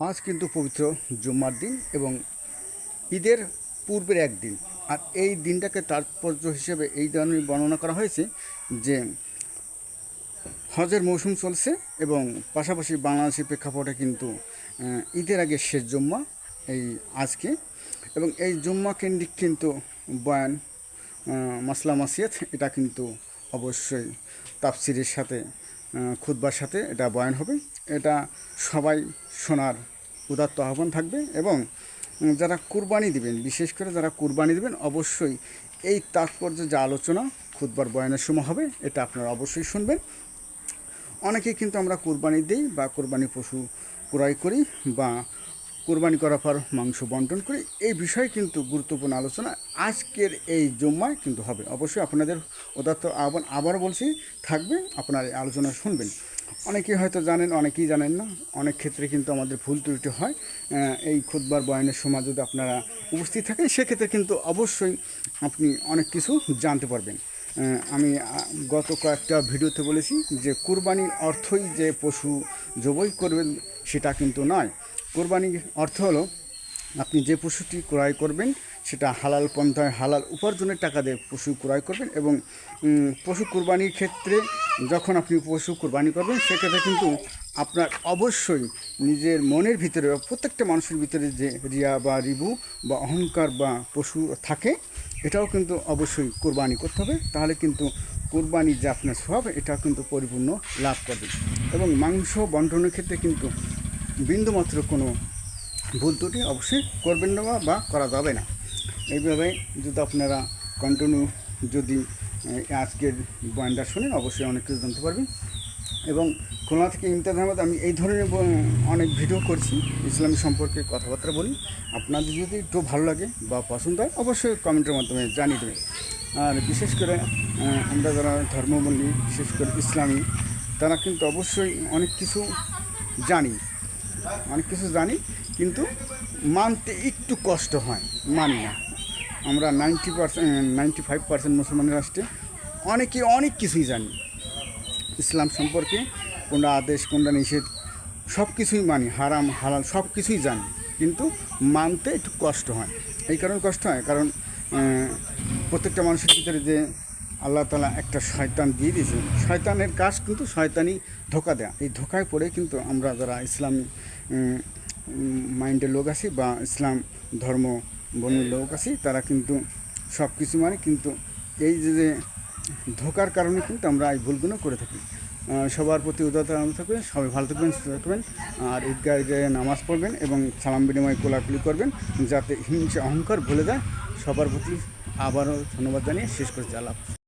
আজ কিন্তু পবিত্র জুম্মার দিন এবং ঈদের পূর্বের একদিন আর এই দিনটাকে তাৎপর্য হিসেবে এই ধরনের বর্ণনা করা হয়েছে যে হজের মৌসুম চলছে এবং পাশাপাশি বাংলাদেশের প্রেক্ষাপটে কিন্তু ঈদের আগে শেষ জুম্মা এই আজকে। এবং এই জুম্মা কেন্দ্রিক কিন্তু বয়ান মাসলা মাসিয়াত এটা কিন্তু অবশ্যই তাফসিরের সাথে আহ, খুতবার সাথে এটা বয়ান হবে। এটা সবাই শোনার উদাত্ত আহ্বান থাকবে এবং যারা কুরবানি দিবেন, বিশেষ করে যারা কুরবানি দিবেন, অবশ্যই এই তাৎপর্য যে আলোচনা খুতবার বয়ানের সময় হবে, এটা আপনারা অবশ্যই শুনবেন। অনেকেই কিন্তু আমরা কোরবানি দিই বা কোরবানি পশু ক্রয় করি বা কোরবানি করার পর মাংস বন্টন করি, এই বিষয়ে কিন্তু গুরুত্বপূর্ণ আলোচনা আজকের এই জম্মায় কিন্তু হবে। অবশ্যই আপনাদের উদাত্ত আহ্বান আবার বলছি, থাকবে, আপনারা এই আলোচনা শুনবেন। অনেকেই হয়তো জানেন, অনেকেই জানেন না। অনেক ক্ষেত্রে কিন্তু আমাদের ভুল ত্রুটি হয়। এই খুদবার বয়ানের সময় যদি আপনারা উপস্থিত থাকেন, সেক্ষেত্রে কিন্তু অবশ্যই আপনি অনেক কিছু জানতে পারবেন। আমি গত কয়েকটা ভিডিওতে বলেছি যে কোরবানির অর্থই যে পশু জবই করবেন, সেটা কিন্তু নয়। কোরবানির অর্থ হলো, আপনি যে পশুটি ক্রয় করবেন সেটা হালাল পন্থায় হালাল উপার্জনের টাকা দিয়ে পশু ক্রয় করবেন এবং পশু কোরবানির ক্ষেত্রে যখন আপনি পশু কোরবানি করবেন, সেক্ষেত্রে কিন্তু আপনার অবশ্যই নিজের মনের ভিতরে প্রত্যেকটা মানুষের ভিতরে যে রিয়া বা রিবু বা অহংকার বা পশু থাকে, এটাও কিন্তু অবশ্যই কোরবানি করতে হবে। তাহলে কিন্তু কোরবানি যে আপনার সব এটা কিন্তু পরিপূর্ণ লাভ করবে। এবং মাংস বন্টনের ক্ষেত্রে কিন্তু বিন্দুমাত্র কোনো ভুল ত্রুটি অবশ্যই করবেন না বা করা যাবে না। এইভাবে যদি আপনারা কন্টিনিউ যদি আজকের বয়ানটা শোনেন, অবশ্যই অনেক কিছু জানতে পারবেন। এবং খুলনা থেকে ইমতাজ আহমদ, আমি এই ধরনের অনেক ভিডিও করছি, ইসলামী সম্পর্কে কথাবার্তা বলি। আপনাদের যদি একটু ভালো লাগে বা পছন্দ হয়, অবশ্যই কমেন্টের মাধ্যমে জানিয়ে দেবেন। আর বিশেষ করে আমরা যারা ধর্মবন্দী বিশেষ করে ইসলামী, তারা কিন্তু অবশ্যই অনেক কিছু জানি। অনেক কিছু জানি, কিন্তু মানতে একটু কষ্ট হয়, মানি না। আমরা ninety percent ninety five percent মুসলমানের রাষ্ট্রে। অনেকে অনেক কিছুই জানি। ইসলাম সম্পর্কে কোনটা আদেশ, কোনটা নিষেধ সব কিছুই মানি, হারাম, হালাল সব কিছুই জানি। কিন্তু মানতে একটু কষ্ট হয়। এই কারণে কষ্ট হয়। কারণ প্রত্যেকটা মানুষের ভিতরে যে আল্লাহ তালা একটা শয়তান দিয়ে দিয়েছে, শয়তানের কাজ কিন্তু শয়তানি ধোকা দেয়া। এই ধোকায় পড়ে কিন্তু আমরা যারা ইসলাম মাইন্ডের লোক আছি বা ইসলাম ধর্ম বর্ণের লোক আছি, তারা কিন্তু সব কিছু মানে কিন্তু এই যে ধোকার কারণে কিন্তু আমরা এই ভুলগুলো করে থাকি। সবার প্রতি উদারতা থাকবেন, সবাই ভালো থাকবেন, সুস্থ থাকবেন, আর ঈদগাহে নামাজ পড়বেন এবং সালাম বিনিময় কোলাকুলি করবেন, যাতে হিংসা, অহংকার ভুলে যায়। সবার প্রতি আবারও ধন্যবাদ জানিয়ে শেষ করছি। আল্লাহ।